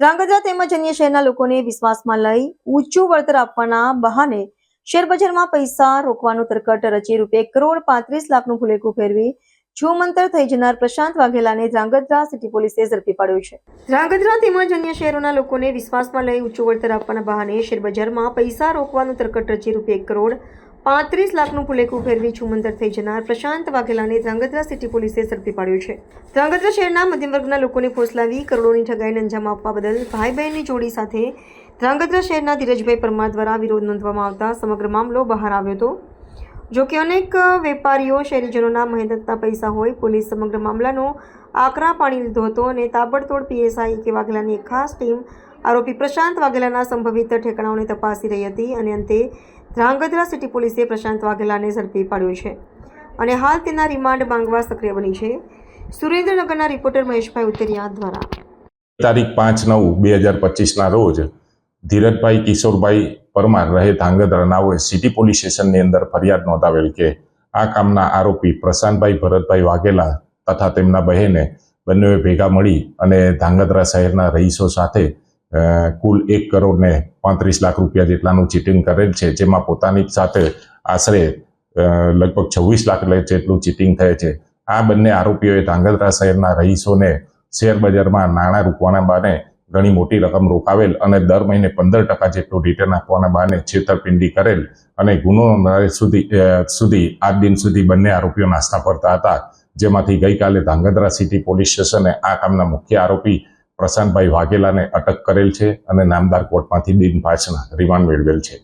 ધ્રાંગધ્રા તેમજ અન્ય શહેરના લોકોને વિશ્વાસમાં લઈ ઊંચું વળતર આપવાના બહાને શેરબજારમાં પૈસા રોકવાનું તરકટ રચી રૂપે કરોડ પાંત્રીસ લાખનું ભૂલેકું ફેરવી છૂમંતર થઈ જનાર પ્રશાંત વાઘેલાને ધ્રાંગધ્રા સિટી પોલીસે ઝડપી પાડ્યો છે. ધ્રાંગધ્રા તેમજ અન્ય શહેરોના લોકોને વિશ્વાસમાં લઈ ઊંચું વળતર આપવાના બહાને શેરબજારમાં પૈસા રોકવાનું તરકટ રચી રૂપે એક કરોડ પાંત્રીસ લાખનું ફુલેકું ફેરવી છુમંતર થઈ જનાર પ્રશાંત વાઘેલાને ધ્રાંગધ્રા સિટી પોલીસે ઝડપી પાડ્યો છે. ધ્રાંગધ્રા શહેરના મધ્યમ વર્ગના લોકોને ફોસલાવી કરોડોની ઠગાઈને અંજામ આપવા બદલ ભાઈ બહેનની જોડી સાથે ધ્રાંગધ્રા શહેરના ધીરજભાઈ પરમાર દ્વારા વિરોધ નોંધવામાં આવતા સમગ્ર મામલો બહાર આવ્યો હતો. જો કે અનેક વેપારીઓ, શહેરીજનોના મહેનતના પૈસા હોય, પોલીસ સમગ્ર મામલાનો આકરા પાણી લીધો હતો અને તાબડતોડ પીએસઆઈ કે વાઘેલાની એક ખાસ ટીમ આરોપી પ્રશાંત વાઘેલાના સંભવિત ઠેકાણાઓને તપાસી રહી હતી અને અંતે ધ્રાંગધ્રા સિટી પોલીસે પ્રશાંત વાઘેલાને ઝડપી પાડ્યો છે અને હાલ તેના રિમાન્ડ માંગવા સક્રિય બની છે. સુરેન્દ્રનગરના રિપોર્ટર મહેશભાઈ ઉતરિયા દ્વારા. તારીખ પાંચ નવ બે હજાર પચીસના રોજ ધીરજભાઈ કિશોરભાઈ પરમાર રહે ધાંગધ્રા નાઓએ સિટી પોલીસ સ્ટેશનની અંદર ફરિયાદ નોંધાવેલ કે આ કામના આરોપી પ્રશાંતભાઈ ભરતભાઈ વાઘેલા તથા તેમના બહેને બંનેએ ભેગા મળી અને ધાંગધ્રા શહેરના રહીશો સાથે કુલ એક કરોડ ને પાંત્રીસ લાખ રૂપિયા જેટલાનું ચીટિંગ કરેલ છે, જેમાં પોતાની સાથે આશરે લગભગ છવ્વીસ લાખ જેટલું ચીટિંગ થયે છે. આ બંને આરોપીઓએ ધાંગધ્રા શહેરના રહીશોને શેર બજારમાં નાણાં રોકવાના બહાને ઘણી મોટી રકમ રોકાવેલ અને દર મહિને પંદર ટકા જેટલું રિટર્ન આપવાના બહાને છેતરપિંડી કરેલ અને ગુનો નોંધાય સુધી સુધી આજ દિન સુધી બંને આરોપીઓ નાસ્તા ફરતા હતા, જેમાંથી ગઈકાલે ધાંગધ્રા સિટી પોલીસ સ્ટેશને આ કામના મુખ્ય આરોપી પ્રશાંતભાઈ વાઘેલાને અટક કરેલ છે અને નામદાર કોર્ટમાંથી પાછળ રિમાન્ડ મેળવેલ છે.